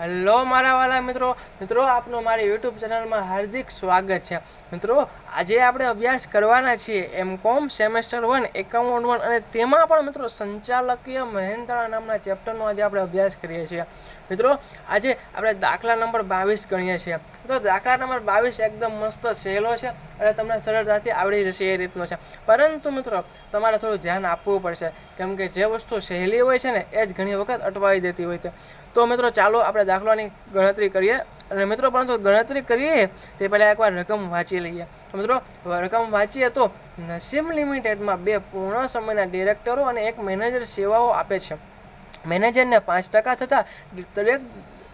Hello મારા વાલા મિત્રો. મિત્રો, આપનું મારી યુટ્યુબ ચેનલમાં હાર્દિક સ્વાગત છે. મિત્રો, આજે આપણે અભ્યાસ કરવાના છીએ એમ કોમ સેમેસ્ટર વન એકાઉન્ટ વન અને તેમાં પણ મિત્રો સંચાલકીય મહેન્દ્રા નામના ચેપ્ટરનો આજે આપણે અભ્યાસ કરીએ છીએ. મિત્રો, આજે આપણે દાખલા નંબર બાવીસ ગણીએ છીએ. તો દાખલા નંબર બાવીસ એકદમ મસ્ત સહેલો છે અને તમને સરળતાથી આવડી જશે એ રીતનો છે. પરંતુ મિત્રો, તમારે થોડું ધ્યાન આપવું પડશે. કેમ કે જે વસ્તુ સહેલી હોય છે ને, એ જ ઘણી વખત અટવાઈ દેતી હોય છે. તો મિત્રો, ચાલો આપણે દાખલાની ગણતરી કરીએ. અને મિત્રો, પરંતુ ગણતરી કરીએ તે પહેલાં એકવાર રકમ વાંચી લઈએ. તો મિત્રો, રકમ વાંચીએ તો નસીમ લિમિટેડમાં બે પૂર્ણ સમયના ડિરેક્ટરો અને એક મેનેજર સેવાઓ આપે છે. મેનેજરને પાંચ ટકા થતાં દરેક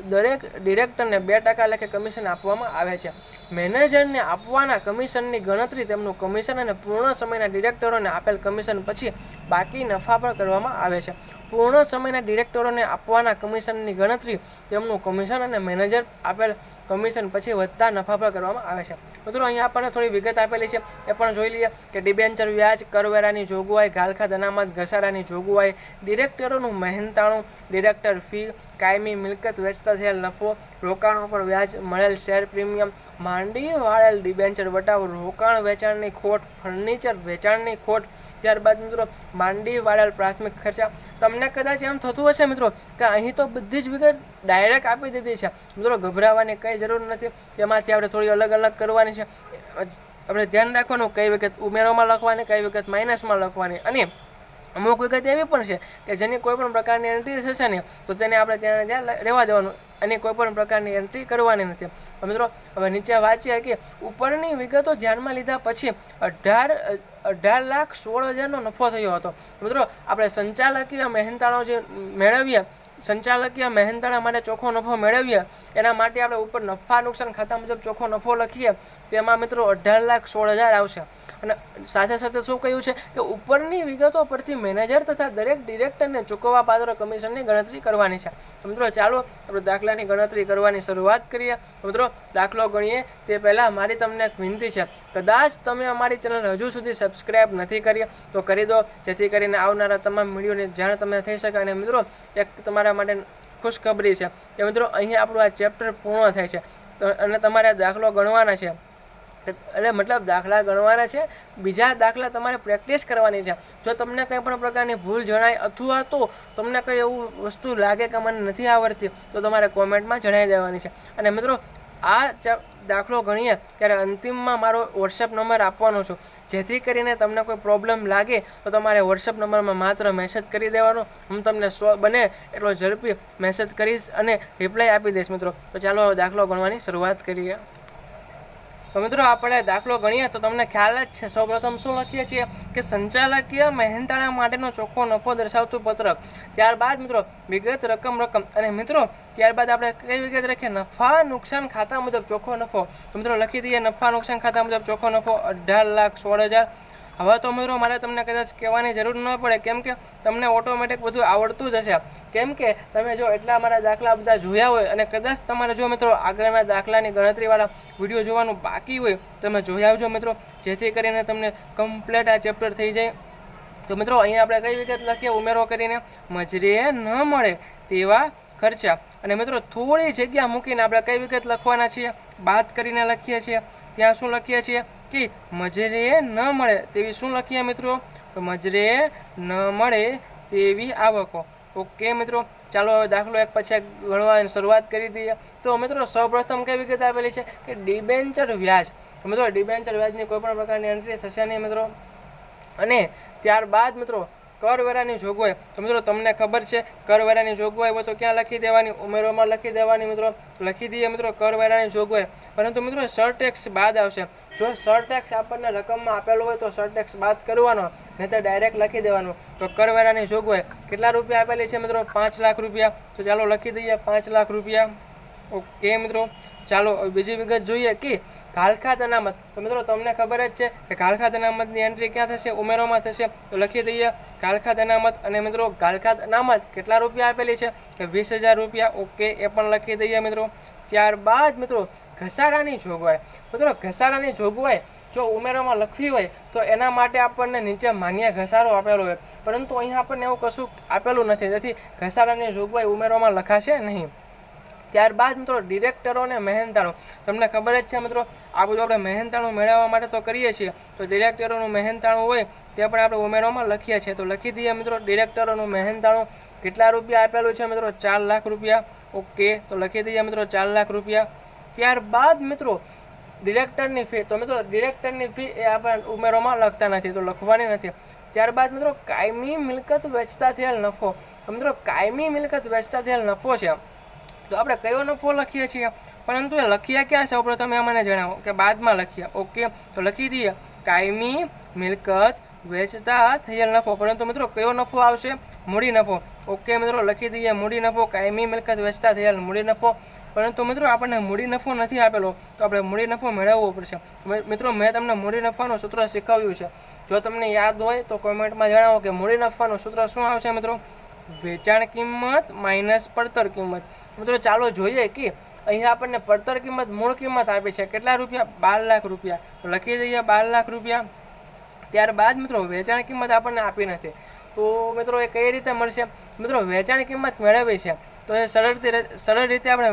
દરેક ડિરેક્ટરને બે ટકા લેખે કમિશન આપવામાં આવે છે. મેનેજરને આપવાના કમિશનની ગણતરી, તેમનું કમિશન અને પૂર્ણ સમયના ડિરેક્ટરોને આપેલ કમિશન પછી બાકી નફા પર કરવામાં આવે છે. પૂર્ણ સમયના ડિરેક્ટરોને આપવાના કમિશનની ગણતરી, તેમનું કમિશન અને મેનેજર આપેલ કમિશન પછી વધતા નફા પર કરવામાં આવે છે. મિત્રો, અહીંયા આપણને થોડી વિગત આપેલી છે. એ પણ જોઈ લઈએ કે ડિબેન્ચર વ્યાજ, કરવેરાની જોગવાઈ ગાલખાત અનામત ઘસારાની જોગવાઈ, ડિરેક્ટરોનું મહેનતાણું, ડિરેક્ટર ફી કાયમી મિલકત વેચતા થયેલ નફો રોકાણો પર વ્યાજ મળેલ શેર પ્રીમિયમ માંડી વાળેલ ડિબેન્ચર વટાવ, રોકાણ વેચાણની ખોટ ફર્નિચર વેચાણની ખોટ. ત્યારબાદ મિત્રો, માંડી વાળેલ પ્રાથમિક ખર્ચા. તમને કદાચ એમ થતું હશે મિત્રો, કે અહીં તો બધી જ વિગત ડાયરેક્ટ આપી દીધી છે. મિત્રો, ગભરાવાની કંઈ જરૂર નથી. તેમાંથી આપણે થોડી અલગ અલગ કરવાની છે. આપણે ધ્યાન રાખવાનું, કઈ વખત ઉમેરોમાં લખવાની, કઈ વખત માઇનસમાં લખવાની. અને અમુક વિગત એવી પણ છે કે જેની કોઈ પણ પ્રકારની એન્ટ્રી થશે ને તો તેને આપણે ત્યાં ત્યાં રહેવા દેવાનું. અને કોઈ પણ પ્રકારની એન્ટ્રી કરવાની નથી. મિત્રો, હવે નીચે વાંચીએ કે ઉપરની વિગતો ધ્યાનમાં લીધા પછી અઢાર અઢાર લાખ સોળ હજારનો નફો થયો હતો. મિત્રો, આપણે સંચાલકીય મહેનતાણો જે મેળવીએ, સંચાલકીય મહેનતાણા માટે ચોખ્ખો નફો મેળવીએ, એના માટે આપણે ઉપર નફા નુકસાન ખાતા મુજબ ચોખ્ખો નફો લખીએ, તેમાં મિત્રો અઢાર લાખ સોળ હજાર આવશે. અને સાથે સાથે શું કહ્યું છે કે ઉપરની વિગતો પરથી મેનેજર તથા દરેક ડિરેક્ટરને ચૂકવવા પાત્ર કમિશનની ગણતરી કરવાની છે. મિત્રો, ચાલો આપણે દાખલાની ગણતરી કરવાની શરૂઆત કરીએ. મિત્રો, દાખલો ગણીએ. તે પહેલાં મારી તમને એક વિનંતી છે. કદાચ તમે અમારી ચેનલ હજુ સુધી સબસ્ક્રાઈબ નથી કરી, તો કરી દો. જેથી કરીને આવનારા તમામ વિડીયોની જાણ તમને થઈ શકે. અને મિત્રો, એક તમારા માટે ખુશખબરી છે કે મિત્રો, અહીં આપણું આ ચેપ્ટર પૂર્ણ થાય છે. અને તમારે દાખલો ગણવાના છે. એટલે મતલબ દાખલા ગણવાના છે. બીજા દાખલા તમારે પ્રેક્ટિસ કરવાની છે. જો તમને કંઈ પણ પ્રકારની ભૂલ જણાય અથવા તો તમને કંઈ એવું વસ્તુ લાગે કે મને નથી આવડતી, તો તમારે કોમેન્ટમાં જણાવી દેવાની છે. અને મિત્રો, આ દાખલો ગણીએ ત્યારે અંતિમમાં મારો વોટ્સએપ નંબર આપવાનો છું. જેથી કરીને તમને કોઈ પ્રોબ્લેમ લાગે, તો તમારે વોટ્સએપ નંબરમાં માત્ર મેસેજ કરી દેવાનો. હું તમને સ્વ, બને એટલો ઝડપી મેસેજ કરીશ અને રિપ્લાય આપી દઈશ મિત્રો. તો ચાલો દાખલો ગણવાની શરૂઆત કરીએ. તો મિત્રો, આપણે દાખલો ગણીએ તો તમને ખ્યાલ જ છે. સૌપ્રથમ શું લખીએ છીએ કે સંચાલકીય મહેનતાણા માટેનો ચોખ્ખો નફો દર્શાવતું પત્રક ત્યારબાદ મિત્રો, વિગત રકમ રકમ. અને મિત્રો, ત્યારબાદ આપણે કઈ વિગત રાખીએ? નફા નુકસાન ખાતા મુજબ ચોખ્ખો નફો. તો મિત્રો, લખી દઈએ, નફા નુકસાન ખાતા મુજબ ચોખ્ખો નફો અઢાર લાખ સોળ હજાર હવે તો મિત્રો મારે તમને કદાચ કહેવાની જરૂર ન પડે, કેમ કે તમને ઓટોમેટિક બધું આવડતું જ હશે. કેમ કે તમે જો એટલા મારા દાખલા બધા જોયા હોય અને કદાચ તમારે જો મિત્રો આગળના દાખલાની ગણતરીવાળા વીડિયો જોવાનું બાકી હોય તમે જોઈ આવજો મિત્રો, જેથી કરીને તમને કમ્પ્લેટ આ ચેપ્ટર થઈ જાય. તો મિત્રો, અહીંયા આપણે કઈ વિગત લખીએ? ઉમેરો કરીને મજરીએ ન મળે તેવા ખર્ચા. અને મિત્રો, થોડી જગ્યા મૂકીને આપણે કઈ વિગત લખવાના છીએ? બાદ કરીને લખીએ છીએ. ત્યાં શું લખીએ છીએ? કે મજરે ન મળે તેવી શું લખીએ મિત્રો? તો મજરે ન મળે તેવી આવકો. ઓકે મિત્રો, ચાલો હવે દાખલો એક પછી એક ગણવાની શરૂઆત કરી દઈએ. તો મિત્રો સૌપ્રથમ કઈ વિગત આપેલી છે? કે ડિબેન્ચર વ્યાજ. મિત્રો ડિબેન્ચર વ્યાજની કોઈ પણ પ્રકારની એન્ટ્રી થશે નહીં મિત્રો. અને ત્યારબાદ મિત્રો, કરવેરાની જોગવાઈ. તો મિત્રો તમને ખબર છે, કરવેરાની જોગવાઈ હોય તો ક્યાં લખી દેવાની? ઉમેરોમાં લખી દેવાની મિત્રો. લખી દઈએ મિત્રો, કરવેરાની જોગવાઈ. પરંતુ મિત્રો સરટેક્સ બાદ આવશે. જો સરટેક્સ આપણને રકમમાં આપેલો હોય તો સરટેક્સ બાદ કરવાનો નહીં તો ડાયરેક્ટ લખી દેવાનું. તો કરવેરાની જોગવાઈ કેટલા રૂપિયા આપેલી છે મિત્રો? પાંચ લાખ રૂપિયા. તો ચાલો લખી દઈએ પાંચ લાખ રૂપિયા. ઓકે મિત્રો. ચાલો બીજી વિગત જોઈએ કે કાલખાત અનામત. તો મિત્રો, તમને ખબર જ છે કે કાલખાત અનામતની એન્ટ્રી ક્યાં થશે? ઉમેરોમાં થશે. તો લખી દઈએ કાલખાત અનામત. અને મિત્રો કાલખાત અનામત કેટલા રૂપિયા આપેલી છે? કે વીસ હજાર રૂપિયા. ઓકે, એ પણ લખી દઈએ મિત્રો. ત્યારબાદ મિત્રો ઘસારાની જોગવાઈ. મિત્રો, ઘસારાની જોગવાઈ જો ઉમેરોમાં લખવી હોય, તો એના માટે આપણને નીચે માન્ય ઘસારો આપેલો હોય. પરંતુ અહીંયા આપણને એવું કશું આપેલું નથી. તેથી ઘસારાની જોગવાઈ ઉમેરોમાં લખાશે નહીં. ત્યારબાદ, મિત્રો, ડિરેક્ટરો અને મહેનતાણું. તમને ખબર જ છે, મિત્રો, આ બધું આપણે મહેનતાણું મેળવવા માટે તો કરીએ છીએ. તો ડિરેક્ટરોનું મહેનતાણું હોય, તે પણ આપણે ઉમેરોમાં લખીએ છીએ. તો લખી દઈએ, મિત્રો, ડિરેક્ટરોનું મહેનતાણું. કેટલા રૂપિયા આપેલું છે, મિત્રો? ચાર લાખ રૂપિયા. ઓકે, તો લખી દઈએ, મિત્રો, ચાર લાખ રૂપિયા. ત્યારબાદ મિત્રો ડિરેક્ટરની ફી તો મિત્રો ડિરેક્ટરની ફી એ આપણે ઉમેરોમાં લખતા નથી, તો લખવાની નથી. ત્યારબાદ મિત્રો, કાયમી મિલકત વેચતા થયેલ નફો. મિત્રો, કાયમી મિલકત વેચતા થયેલ નફો છે. તો આપણે કયો નફો લખીએ છીએ? પરંતુ એ લખ્યા ક્યાં સૌપ્રથમ એ મને જણાવો, કે બાદમાં લખીએ. ઓકે, તો લખી દઈએ. કાયમી મિલકત વેચતા થયેલ નફો. પરંતુ મિત્રો, કયો નફો આવશે? મૂડી નફો. ઓકે, મિત્રો, લખી દઈએ. મૂડી નફો, કાયમી મિલકત વેચતા થયેલ મૂડી નફો. પરંતુ મિત્રો આપણને મૂડી નફો નથી આપેલો, તો આપણે મૂડી નફો મેળવવો પડશે. મિત્રો, મેં તમને મૂડી નફાનું સૂત્ર શીખવ્યું છે. જો તમને યાદ હોય, તો કોમેન્ટમાં જણાવો કે મૂડી નફાનું સૂત્ર શું આવશે, મિત્રો? વેચાણ કિંમત માઇનસ પડતર કિંમત. મિત્રો, ચાલો જોઈએ કે અહીંયા આપણને પડતર કિંમત, મૂળ કિંમત આપી છે. કેટલા રૂપિયા? બાર લાખ રૂપિયા. લખી દઈએ બાર લાખ રૂપિયા. ત્યારબાદ, મિત્રો, વેચાણ કિંમત આપણને આપી નથી. તો, મિત્રો, એ કઈ રીતે મળશે? મિત્રો, વેચાણ કિંમત મેળવી છે. તો એ સરળ સરળ રીતે આપણે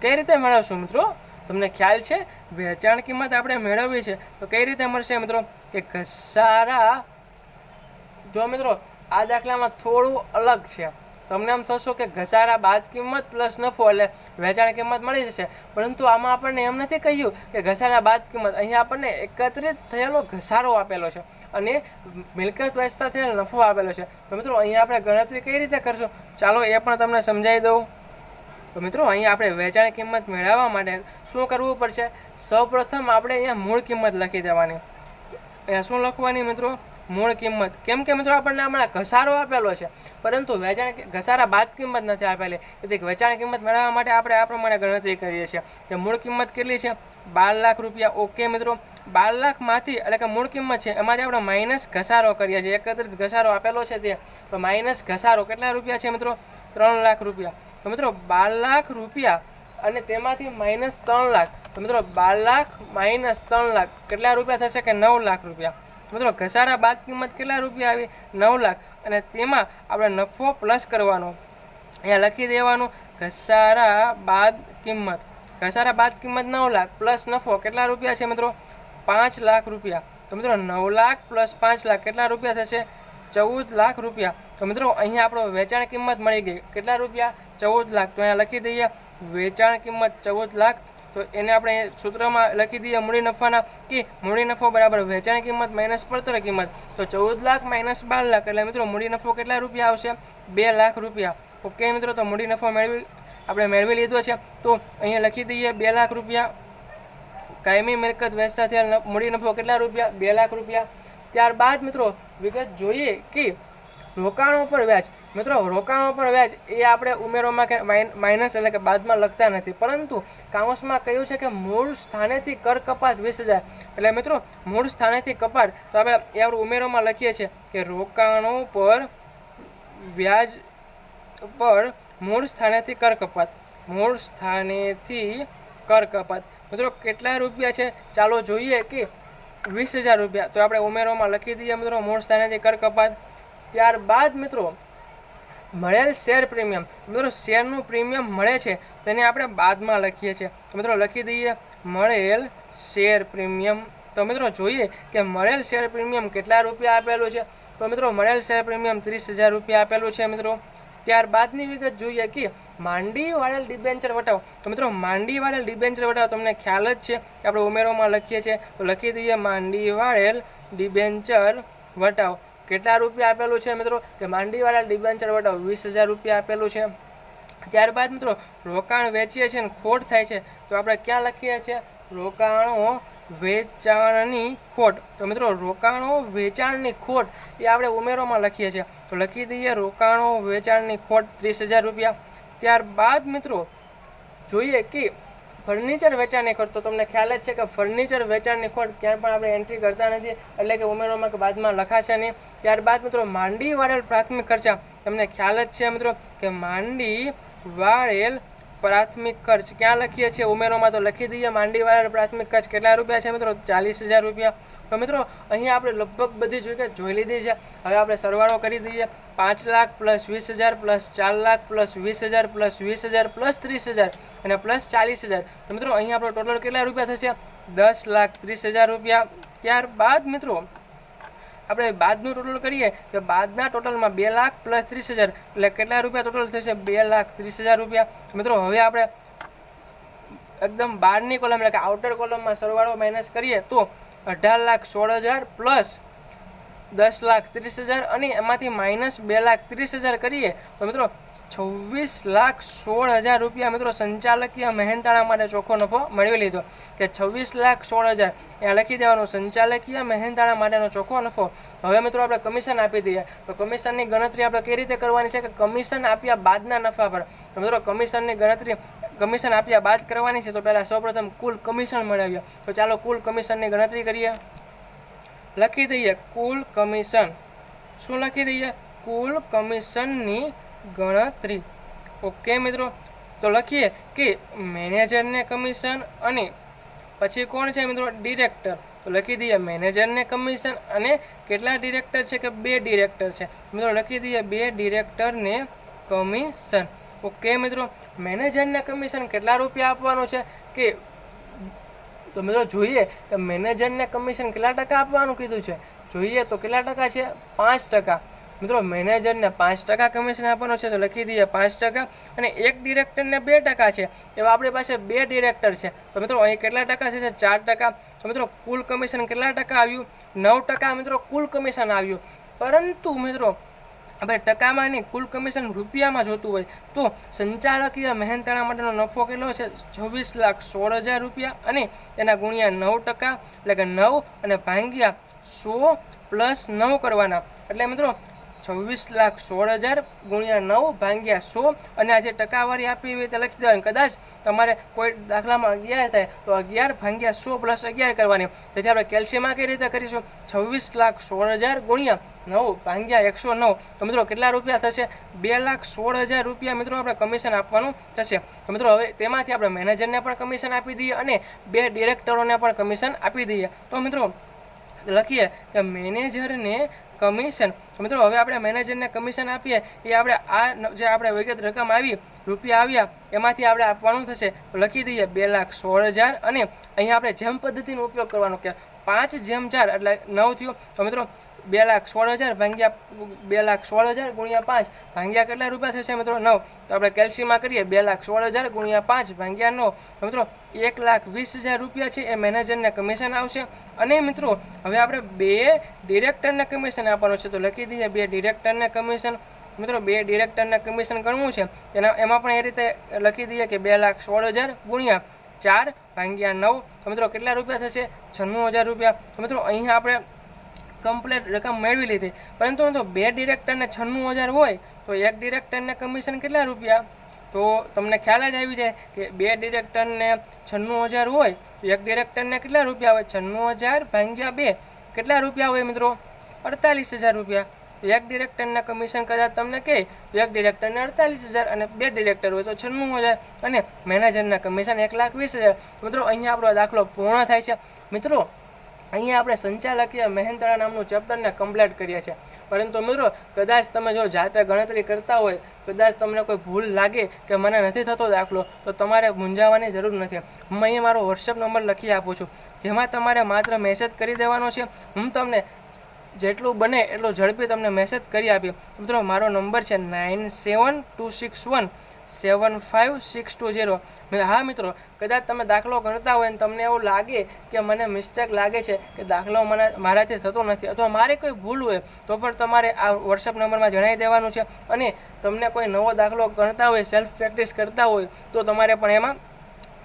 કઈ રીતે મેળવશું મિત્રો? તમને ખ્યાલ છે? વેચાણ કિંમત આપણે મેળવવી છે તો કઈ રીતે મળશે મિત્રો? કે ઘસારા જો મિત્રો, આ દાખલામાં થોડું અલગ છે. તમને એમ થશો કે ઘસારા બાદ કિંમત પ્લસ નફો એટલે વેચાણ કિંમત મળી જશે. પરંતુ આમાં આપણને એમ નથી કહ્યું કે ઘસારા બાદ કિંમત. અહીંયા આપણને એકત્રિત થયેલો ઘસારો આપેલો છે અને મિલકત વેચતા થયેલો નફો આપેલો છે. તો મિત્રો, અહીંયા આપણે ગણતરી કઈ રીતે કરશું? ચાલો એ પણ તમને સમજાવી દઉં. તો મિત્રો, અહીંયા આપણે વેચાણ કિંમત મેળવવા માટે શું કરવું પડશે? સૌપ્રથમ આપણે અહીંયા મૂળ કિંમત લખી દેવાની. અહીંયા શું લખવાની મિત્રો? મૂળ કિંમત. કેમ કે મિત્રો, આપણને હમણાં ઘસારો આપેલો છે, પરંતુ વેચાણ ઘસારા બાદ કિંમત નથી આપેલી. તેથી વેચાણ કિંમત મેળવવા માટે આપણે આ પ્રમાણે ગણતરી કરીએ છીએ. કે મૂળ કિંમત કેટલી છે? બાર લાખ રૂપિયા. ઓકે મિત્રો, બાર લાખમાંથી, એટલે કે મૂળ કિંમત છે, એમાંથી આપણે માઇનસ ઘસારો કરીએ છીએ. એકત્રિત ઘસારો આપેલો છે તે તો માઇનસ ઘસારો કેટલા રૂપિયા છે મિત્રો? ત્રણ લાખ રૂપિયા. તો મિત્રો બાર લાખ રૂપિયા અને તેમાંથી માઇનસ ત્રણ લાખ. તો મિત્રો બાર લાખ માઇનસ ત્રણ લાખ કેટલા રૂપિયા થશે કે નવ લાખ રૂપિયા? મિત્રો ઘસારા બાદ કિંમત કેટલા રૂપિયા આવી? નવ લાખ. અને તેમાં આપણે નફો પ્લસ કરવાનો. અહીંયા લખી દેવાનું ઘસારા બાદ કિંમત. ઘસારા બાદ કિંમત નવ લાખ પ્લસ નફો કેટલા રૂપિયા છે મિત્રો? પાંચ લાખ રૂપિયા. તો મિત્રો નવ લાખ પ્લસ પાંચ લાખ કેટલા રૂપિયા થશે? ચૌદ લાખ રૂપિયા. તો મિત્રો, અહીંયા આપણો વેચાણ કિંમત મળી ગઈ. કેટલા રૂપિયા? ચૌદ લાખ. તો અહીંયા લખી દઈએ, વેચાણ કિંમત ચૌદ લાખ. તો એને આપણે સૂત્રમાં લખી દઈએ, મૂડી નફાના, કે મૂડી નફો બરાબર વેચાણ કિંમત માઇનસ પડતર કિંમત. તો ચૌદ લાખ માઇનસ બાર લાખ. એટલે મિત્રો, મૂડી નફો કેટલા રૂપિયા આવશે? બે લાખ રૂપિયા. ઓકે મિત્રો, તો મૂડી નફો મેળવી, આપણે મેળવી લીધો છે. તો અહીંયા લખી દઈએ, બે લાખ રૂપિયા. કાયમી મિલકત વેચતા થયેલ મૂડી નફો કેટલા રૂપિયા? બે લાખ રૂપિયા. ત્યારબાદ મિત્રો વિગત જોઈએ કે રોકાણો પર વ્યાજ. મિત્રો, રોકાણો પર વ્યાજ એ આપણે ઉમેરોમાં કે માઇન- માઇનસ એટલે કે બાદમાં લખતા નથી. પરંતુ કાઉન્સમાં કહ્યું છે કે મૂળ સ્થાનેથી કર કપાત વીસ હજાર. એટલે મિત્રો, મૂળ સ્થાનેથી કપાત, તો આપણે એ આપણે ઉમેરોમાં લખીએ છીએ કે રોકાણો પર વ્યાજ પર મૂળ સ્થાનેથી કર કપાત મૂળ સ્થાનેથી કર કપાત મિત્રો, કેટલા રૂપિયા છે? ચાલો જોઈએ કે વીસ હજાર રૂપિયા. તો આપણે ઉમેરોમાં લખી દઈએ મિત્રો, મૂળ સ્થાનેથી કર કપાત ત્યારબાદ મિત્રો, મળેલ શેર પ્રીમિયમ. મિત્રો, શેરનું પ્રીમિયમ મળે છે, તેને આપણે બાદમાં લખીએ છીએ. તો મિત્રો, લખી દઈએ, મળેલ શેર પ્રીમિયમ. તો મિત્રો, જોઈએ કે મળેલ શેર પ્રીમિયમ કેટલા રૂપિયા આપેલું છે? તો મિત્રો, મળેલ શેર પ્રીમિયમ ત્રીસ હજાર રૂપિયા આપેલું છે, મિત્રો. ત્યારબાદની વિગત જોઈએ કે માંડી વાળેલ ડિબેન્ચર વટાવ. તો મિત્રો માંડી વાળેલ ડિબેન્ચર વટાવ તમને ખ્યાલ જ છે કે આપણે ઉમેરોમાં લખીએ છીએ. લખી દઈએ માંડી વાળેલ ડિબેન્ચર વટાવ. કેટલા રૂપિયા આપેલું છે મિત્રો? કે માંડીવાળા ડિબેન્ચર વટાવ. વીસ હજાર રૂપિયા આપેલું છે. ત્યારબાદ મિત્રો, રોકાણ વેચીએ છીએ ને ખોટ થાય છે. તો આપણે ક્યાં લખીએ છીએ? રોકાણો વેચાણની ખોટ. તો મિત્રો, રોકાણો વેચાણની ખોટ એ આપણે ઉમેરોમાં લખીએ છીએ. તો લખી દઈએ, રોકાણો વેચાણની ખોટ ત્રીસ હજાર રૂપિયા. ત્યારબાદ મિત્રો, જોઈએ કે ફર્નિચર વેચાણની ખોટ તો તમને ખ્યાલ જ છે કે ફર્નિચર વેચાણની ખોટ ક્યાંય પણ આપણે એન્ટ્રી કરતા નથી, એટલે કે ઉમેરોમાં કે બાદમાં લખાશે નહીં. ત્યારબાદ મિત્રો, માંડી વાળેલ પ્રાથમિક ખર્ચા. તમને ખ્યાલ જ છે મિત્રો, કે માંડી વાળેલ પ્રાથમિક ખર્ચ ક્યાં લખીએ છીએ? ઉમેરોમાં તો લખી દઈએ. માંડીવાળા પ્રાથમિક ખર્ચ કેટલા રૂપિયા છે મિત્રો? ચાલીસ હજાર રૂપિયા. તો મિત્રો અહીંયા આપણે લગભગ બધી જ વિગત જોઈ લીધી છે. હવે આપણે સરવાળો કરી દઈએ. પાંચ લાખ પ્લસ વીસ હજાર પ્લસ ચાર લાખ પ્લસ વીસ હજાર પ્લસ વીસ હજાર પ્લસ ત્રીસ હજાર અને પ્લસ ચાલીસ હજાર. તો મિત્રો અહીંયા આપણો ટોટલ કેટલા રૂપિયા થશે? દસ લાખ ત્રીસ હજાર રૂપિયા. ત્યારબાદ મિત્રો આપણે બાદનું ટોટલ કરીએ, તો બાદના ટોટલમાં બે લાખ પ્લસ ત્રીસ હજાર. એટલે કેટલા રૂપિયા ટોટલ થશે? બે લાખ ત્રીસ હજાર રૂપિયા. મિત્રો, હવે આપણે એકદમ બહારની કોલમ એટલે કે આઉટર કોલમમાં સરવાળો માઇનસ કરીએ, તો અઢાર લાખ સોળ હજાર પ્લસ દસ લાખ ત્રીસ હજાર, અને એમાંથી માઇનસ બે લાખ ત્રીસ હજાર કરીએ. તો મિત્રો છવ્વીસ લાખ સોળ હજાર રૂપિયા મિત્રો સંચાલકીય મહેનતાણા માટે ચોખ્ખો નફો મેળવી લીધો કે છવ્વીસ લાખ સોળ હજાર એ લખી દેવાનું સંચાલકીય મહેનતાણા માટેનો ચોખ્ખો નફો. હવે મિત્રો આપણે કમિશન આપી દઈએ. તો કમિશનની ગણતરી આપણે કઈ રીતે કરવાની છે? કે કમિશન આપ્યા બાદના નફા પર. તો મિત્રો કમિશનની ગણતરી, કમિશન આપ્યા બાદ કરવાની છે. તો પહેલાં સૌપ્રથમ કુલ કમિશન મેળવીએ. તો ચાલો કુલ કમિશનની ગણતરી કરીએ. લખી દઈએ કુલ કમિશન. શું લખી દઈએ? કુલ કમિશનની ગણતરી. ઓકે મિત્રો? તો લખીએ કે મેનેજરને કમિશન અને પછી કોણ છે મિત્રો? ડિરેક્ટર. તો લખી દઈએ મેનેજરને કમિશન અને કેટલા ડિરેક્ટર છે કે બે ડિરેક્ટર છે? મિત્રો લખી દઈએ બે ડિરેક્ટરને કમિશન. ઓકે મિત્રો? મેનેજરને કમિશન કેટલા રૂપિયા આપવાનું છે? કે તો મિત્રો જોઈએ કે મેનેજરને કમિશન કેટલા ટકા આપવાનું કીધું છે? જોઈએ તો કેટલા ટકા છે? પાંચ ટકા. મિત્રો મેનેજરને પાંચ ટકા કમિશન આપવાનું છે, તો લખી દઈએ પાંચ ટકા અને એક ડિરેક્ટરને બે ટકા છે. એવા આપણી પાસે બે ડિરેક્ટર છે. તો મિત્રો, અહીં કેટલા ટકા છે? ચાર ટકા. તો મિત્રો, કુલ કમિશન કેટલા ટકા આવ્યું? નવ ટકા મિત્રો, કુલ કમિશન આવ્યું. પરંતુ મિત્રો, આપણે ટકામાં નહીં કુલ કમિશન રૂપિયામાં જોતું હોય, તો સંચાલકીય મહેનતાણા માટેનો નફો કેટલો છે? છવ્વીસ લાખ સોળ હજાર રૂપિયા અને એના ગુણ્યા નવ ટકા, એટલે કે નવ અને ભાંગ્યા સો પ્લસ નવ કરવાના. એટલે મિત્રો છવ્વીસ લાખ સોળ હજાર ગુણ્યા નવ ભાંગ્યા સો. અને આ જે ટકાવારી આપી હોય તે લખી દેવાની. કદાચ તમારે કોઈ દાખલામાં અગિયાર થાય, તો અગિયાર ભાંગ્યા સો પ્લસ અગિયાર કરવાની. તેથી આપણે કેલ્શિયમમાં કઈ રીતે કરીશું? છવ્વીસ લાખ સોળ હજાર ગુણ્યા નવ ભાંગ્યા એકસો નવ. તો મિત્રો, કેટલા રૂપિયા થશે? બે લાખ સોળ હજાર રૂપિયા મિત્રો આપણે કમિશન આપવાનું થશે. તો મિત્રો, હવે તેમાંથી આપણે મેનેજરને પણ કમિશન આપી દઈએ અને બે ડિરેક્ટરોને પણ કમિશન આપી દઈએ. તો મિત્રો, લખીએ કે મેનેજરને કમિશન. મિત્રો, હવે આપણે મેનેજરને કમિશન આપીએ. એ આપણે આ જે આપણે વિગત રકમ આવી રૂપિયા આવ્યા, એમાંથી આપણે આપવાનું થશે. લખી દઈએ બે લાખ સોળ હજાર અને અહીંયા આપણે જેમ પદ્ધતિનો ઉપયોગ કરવાનો કે પાંચ જેમ ચાર, એટલે નવ થયું. તો મિત્રો બે લાખ સોળ હજાર ભાંગ્યા બે લાખ સોળ હજાર ગુણ્યા પાંચ. ભાંગ્યા કેટલા રૂપિયા થશે મિત્રો? નવ. તો આપણે કેલ્શિયમમાં કરીએ. બે લાખ સોળ હજાર ગુણ્યા પાંચ ભાંગ્યા નવ. મિત્રો, એક લાખ વીસ હજાર રૂપિયા છે. એ મેનેજરને કમિશન આવશે. અને મિત્રો, હવે આપણે બે ડિરેક્ટરને કમિશન આપવાનું છે. તો લખી દઈએ બે ડિરેક્ટરને કમિશન મિત્રો, બે ડિરેક્ટરને કમિશન ગણવું છે. એના, એમાં પણ એ રીતે લખી દઈએ કે બે લાખ સોળ હજાર ગુણ્યા ચાર ભાંગ્યા નવ. તો મિત્રો, કેટલા રૂપિયા થશે? છન્નું હજાર રૂપિયા. તો મિત્રો, અહીંયા આપણે કમ્પ્લેટ રકમ મેળવી લીધી. પરંતુ બે ડિરેક્ટરને છન્નું હજાર હોય, તો એક ડિરેક્ટરને કમિશન કેટલા રૂપિયા? તો તમને ખ્યાલ જ આવી જાય કે બે ડિરેક્ટરને છન્નું હજાર હોય એક ડિરેક્ટરને કેટલા રૂપિયા હોય? છન્નું હજાર ભાંગ્યા બે, કેટલા રૂપિયા હોય મિત્રો? અડતાલીસ હજાર રૂપિયા. એક ડિરેક્ટરના કમિશન કદાચ તમને કહે એક ડિરેક્ટરને અડતાલીસ હજાર અને બે ડિરેક્ટર હોય, તો છન્નું હજાર. અને મેનેજરના કમિશન એક લાખ વીસ હજાર. મિત્રો, અહીંયા આપણો દાખલો પૂર્ણ થાય છે. મિત્રો અહીંયા આપણે સંચાલકીય મહેનતાળા નામનું ચેપ્ટરને કમ્પ્લીટ કરીએ છીએ. પરંતુ મિત્રો, કદાચ તમે જો જાતે ગણતરી કરતા હોય, કદાચ તમને કોઈ ભૂલ લાગે કે મને નથી થતો દાખલો, તો તમારે મૂંઝાવાની જરૂર નથી. હું અહીંયા મારો વોટ્સએપ નંબર લખી આપું છું. જેમાં તમારે માત્ર મેસેજ કરી દેવાનો છે. હું તમને જેટલું બને એટલું ઝડપી તમને મેસેજ કરી આપીએ મિત્રો, મારો નંબર છે nine seven two six one seven five six two zero હા મિત્રો, કદાચ તમે દાખલો ગણતા હોય ને તમને એવું લાગે કે મને મિસ્ટેક લાગે છે કે દાખલો મને મારાથી થતો નથી અથવા મારે કોઈ ભૂલ હોય, તો પણ તમારે આ વોટ્સઅપ નંબરમાં જણાવી દેવાનું છે. અને તમને કોઈ નવો દાખલો ગણતા હોય સેલ્ફ પ્રેક્ટિસ કરતા હોય, તો તમારે પણ એમાં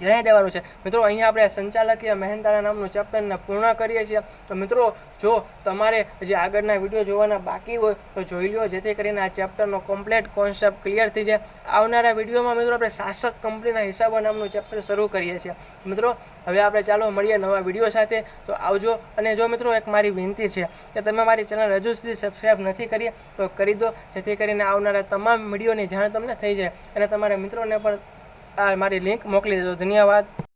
જણાવી દેવાનું છે. મિત્રો, અહીંયા આપણે સંચાલકીય મહેનતાના નામનું ચેપ્ટરને પૂર્ણ કરીએ છીએ. તો મિત્રો, જો તમારે જે આગળના વીડિયો જોવાના બાકી હોય, તો જોઈ લો જેથી કરીને આ ચેપ્ટરનો કમ્પ્લીટ કોન્સેપ્ટ ક્લિયર થઈ જાય. આવનારા વિડીયોમાં મિત્રો, આપણે શાસક કંપનીના હિસાબો નામનું ચેપ્ટર શરૂ કરીએ છીએ. મિત્રો, હવે આપણે ચાલો મળીએ નવા વીડિયો સાથે. તો આવજો. અને જો મિત્રો, એક મારી વિનંતી છે કે તમે મારી ચેનલ હજુ સુધી સબસ્ક્રાઈબ નથી કરી, તો કરી દો. જેથી કરીને આવનારા તમામ વિડીયોની જાણ તમને થઈ જાય. અને તમારા મિત્રોને પણ આ મારી લિંક મોકલી દેજો ધન્યવાદ.